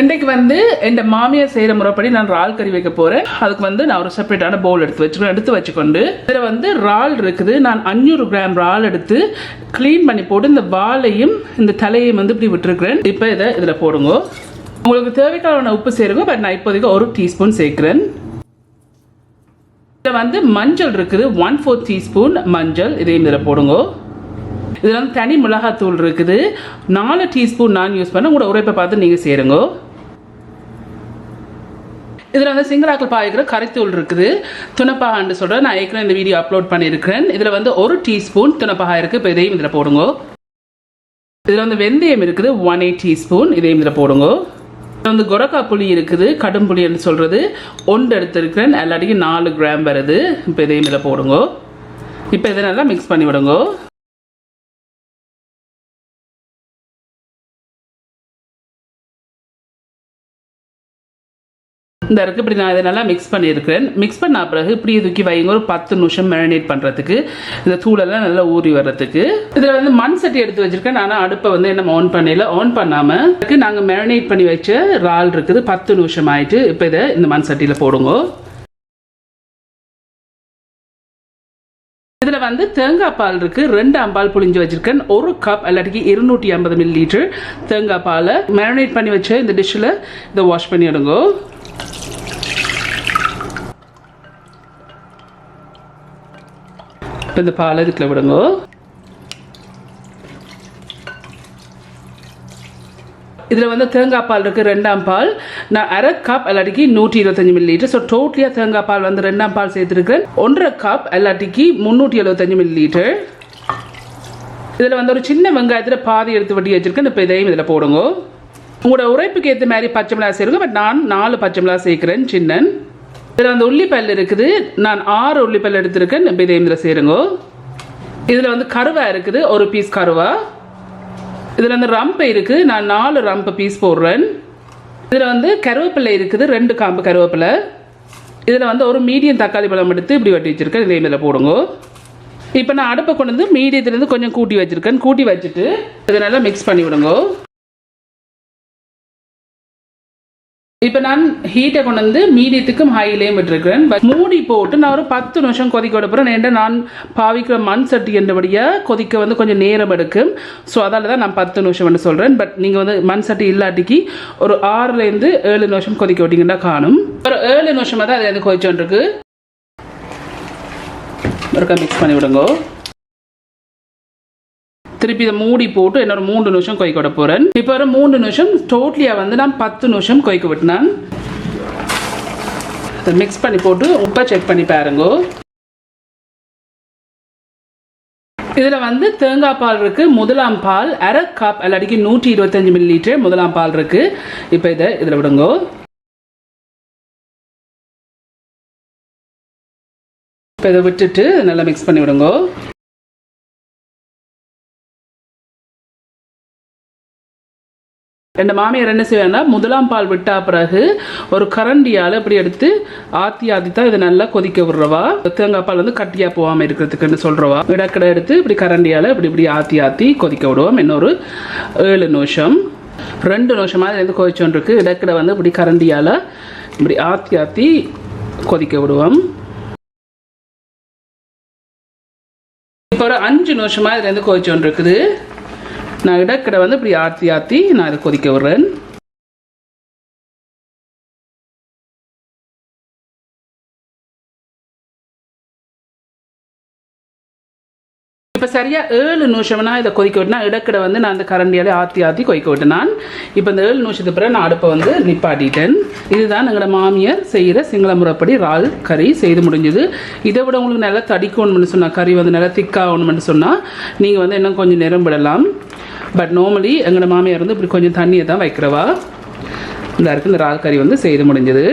இன்றைக்கு வந்து என் மாமியார் செய்கிற முறைப்படி நான் இறால் கறி வைக்க போகிறேன் அதுக்கு வந்து நான் ஒரு செப்பரேட்டான பவுல் எடுத்து வச்சுக்கணும் எடுத்து வச்சுக்கொண்டு. இதில் வந்து இறால் இருக்குது. நான் அஞ்சூறு கிராம் இறால் எடுத்து க்ளீன் பண்ணி போட்டு இந்த வாலையும் இந்த தலையையும் வந்து இப்படி விட்டுருக்கிறேன். இப்போ இதை இதில் போடுங்க. உங்களுக்கு தேவைக்கான உப்பு சேருங்க. பட் நான் இப்போதைக்கு ஒரு டீஸ்பூன் சேர்க்குறேன். இதில் வந்து மஞ்சள் இருக்குது. ஒன் ஃபோர் டீஸ்பூன் மஞ்சள். இதையும் இதில் போடுங்க. இதில் வந்து தனி மிளகாத்தூள் இருக்குது. நாலு டீஸ்பூன் நான் யூஸ் பண்ண உங்களோட உரைப்பை பார்த்து நீங்கள் சேருங்க. இதில் வந்து சிங்கராக்கள் பாய்க்கிற கரைத்தூள் இருக்குது. துணப்பாகான்னு சொல்கிறேன் நான் ஏற்கனவே இந்த வீடியோ அப்லோட் பண்ணியிருக்கிறேன். இதில் வந்து ஒரு டீஸ்பூன் துணப்பாகா இருக்குது இப்போ இதையும் இதில் போடுங்க. இதில் வந்து வெந்தயம் இருக்குது. ஒன் எயிட் டீஸ்பூன் இதையும் இதில் போடுங்க. இதில் வந்து கொரக்கா புளி இருக்குது. கடும் புளின்னு சொல்கிறது ஒன்று எடுத்துருக்கிறேன். எல்லாட்டிக்கும் நாலு கிராம் வருது. இப்போ இதையும் இதில் போடுங்க. இப்போ இதை நல்லா மிக்ஸ் பண்ணி விடுங்க இந்த இருக்கு இப்படி நான் இதை நல்லா மிக்ஸ் பண்ணியிருக்கிறேன். மிக்ஸ் பண்ண பிறகு இப்படியே தூக்கி வைங்க ஒரு பத்து நிமிஷம் மேரினேட் பண்ணுறதுக்கு இந்த தூளெல்லாம் நல்லா ஊறி வர்றதுக்கு. இதில் வந்து மண் சட்டி எடுத்து வச்சிருக்கேன். ஆனால் அடுப்பை வந்து என்ன ஆன் பண்ணல. ஆன் பண்ணாமல் இதுக்கு நாங்கள் மேரினேட் பண்ணி வச்ச இறால் இருக்குது. பத்து நிமிஷம் ஆயிட்டு இப்போ இதை இந்த மண் சட்டியில் போடுங்க. இதில் வந்து தேங்காய் பால் இருக்கு. ரெண்டு அம்பால் புளிஞ்சு வச்சிருக்கேன். ஒரு கப் இல்லாட்டிக்கு இருநூற்றி ஐம்பது மில்லி லிட்டர் தேங்காய் பாலை மேரினேட் பண்ணி வச்ச இந்த டிஷ்ஷில் இதை வாஷ் பண்ணி எடுங்கோ இப்போ இந்த பால் இதுக்குள்ள விடுங்க இதில் வந்து தேங்காய் பால் இருக்குது ரெண்டாம் பால் நான் அரை கப் எல்லாட்டிக்கு நூற்றி இருபத்தஞ்சி மில்லி லிட்டர் ஸோ டோட்டலியாக தேங்காய் பால் வந்து ரெண்டாம் பால் சேர்த்துருக்கேன் ஒன்றரை கப் எல்லாட்டிக்கு முந்நூற்றி எழுபத்தஞ்சி மில்லி லிட்டர் இதில் வந்து ஒரு சின்ன வெங்காயத்தில் பாதி எடுத்து வட்டி வச்சுருக்கேன் இப்போ இதையும் இதில் போடுங்க உங்களோட உரைப்புக்கு ஏற்ற மாதிரி பச்சை மிளகா சேருங்க பட் நான் நாலு பச்சை மிளகா சேர்க்குறேன் சின்னன் இதில் வந்து உள்ளிப்பல் இருக்குது. நான் ஆறு உள்ளிப்பல் எடுத்திருக்கேன். இப்போ சேருங்கோ இதில் இதில் வந்து கருவா இருக்குது. ஒரு பீஸ் கருவா. இதில் வந்து ரம்பை இருக்குது. நான் நாலு ரம்பு பீஸ் போடுறேன். இதில் வந்து கருவேப்பிலை இருக்குது. ரெண்டு காம்பு கருவேப்பிலை. இதில் வந்து ஒரு மீடியம் தக்காளி பழம் எடுத்து இப்படி வட்டி வச்சுருக்கேன். இதே இதில் போடுங்க. இப்போ நான் அடுப்பை கொண்டு வந்து மீடியத்துலேருந்து கொஞ்சம் கூட்டி வச்சுருக்கேன். கூட்டி வச்சுட்டு இதை நல்லா மிக்ஸ் பண்ணி விடுங்க. இப்போ நான் ஹீட்டை கொண்டு வந்து மீடியத்துக்கும் ஹைலையும் விட்டுருக்கிறேன். பட் மூடி போட்டு நான் ஒரு பத்து நிமிஷம் கொதிக்க விடப்புறேன் ஏன்டா நான் பாவிக்கிற மண் சட்டி என்றபடியாக கொதிக்க வந்து கொஞ்சம் நேரம் எடுக்கும். ஸோ அதால் தான் நான் பத்து நிமிஷம் வந்து சொல்கிறேன் பட் நீங்கள் வந்து மண் சட்டி இல்லாட்டிக்கு ஒரு ஆறுலேருந்து ஏழு நிமிஷம் கொதிக்க விட்டிங்கன்னா காணும். ஒரு ஏழு நிமிஷமாக தான் அது வந்து கொதிச்சோன்றிருக்கு ஒருக்கா மிக்ஸ் பண்ணி விடுங்க. திருப்பி இதை மூடி போட்டு இன்னொரு மூணு நிமிஷம் கொய்க்க விட போகிறேன் இப்போ ஒரு மூணு நிமிஷம் டோட்டலியாக வந்து நான் பத்து நிமிஷம் கொய்க்க விட்டுனேன். அதை மிக்ஸ் பண்ணி போட்டு உப்பை செக் பண்ணி பாருங்க. இதில் வந்து தேங்காய் பால் இருக்குது முதலாம் பால் அரை கப் இல்லாட்டிக்கு நூற்றி இருபத்தஞ்சி மில்லி லிட்டர் முதலாம் பால் இருக்குது இப்போ இதை இதில் விடுங்க. இப்போ இதை விட்டுட்டு நல்லா மிக்ஸ் பண்ணி விடுங்கோ. ரெண்டு மாமியார் என்ன செய்வேன்னா முதலாம் பால் விட்டா பிறகு ஒரு கரண்டியால் இப்படி எடுத்து ஆத்தி ஆத்தி தான் இதை நல்லா கொதிக்க விடுறவா? தேங்காய் பால் வந்து கட்டியாக போகாமல் இருக்கிறதுக்குன்னு சொல்கிறவா இடக்கடை எடுத்து இப்படி கரண்டியால் இப்படி இப்படி ஆத்தி ஆத்தி கொதிக்க விடுவோம். இன்னொரு ஏழு நிமிஷம். ரெண்டு நிமிஷமாக இதுலேருந்து வந்து கொதிச்சோன்றிருக்கு. இடக்கடை வந்து இப்படி கரண்டியால் இப்படி ஆத்தி ஆத்தி கொதிக்க விடுவோம். இப்போ ஒரு அஞ்சு நிமிஷமாக இதுலேருந்து இருந்து இருக்குது நான் இடக்கடை வந்து இப்படி ஆற்றி ஆற்றி நான் இதை கொதிக்க விடுறேன். இப்போ சரியாக ஏழு நிமிஷம்னா இதை கொதிக்க விட்டுனா இடக்கடை வந்து நான் அந்த கரண்டியாலே ஆற்றி ஆற்றி கொதிக்க விட்டேன் நான் இப்போ இந்த ஏழு நிமிஷத்துக்கு பிறகு நான் அடுப்பை வந்து நிப்பாட்டிட்டேன். இதுதான் எங்களோட மாமியார் செய்கிற சிங்கள முறைப்படி இறால் கறி செய்து முடிஞ்சது. இதை விட உங்களுக்கு நல்லா தடிக்கணும்னு சொன்னால் கறி வந்து நல்லா திக்காகணும்னு சொன்னால் நீங்கள் வந்து இன்னும் கொஞ்சம் நேரம் விடலாம். பட் நார்மலி எங்களோட மாமியார் வந்து இப்படி கொஞ்சம் தண்ணியை தான் வைக்கிறவா? இந்த இருக்கு இந்த இறால் கறி வந்து செய்து முடிஞ்சது.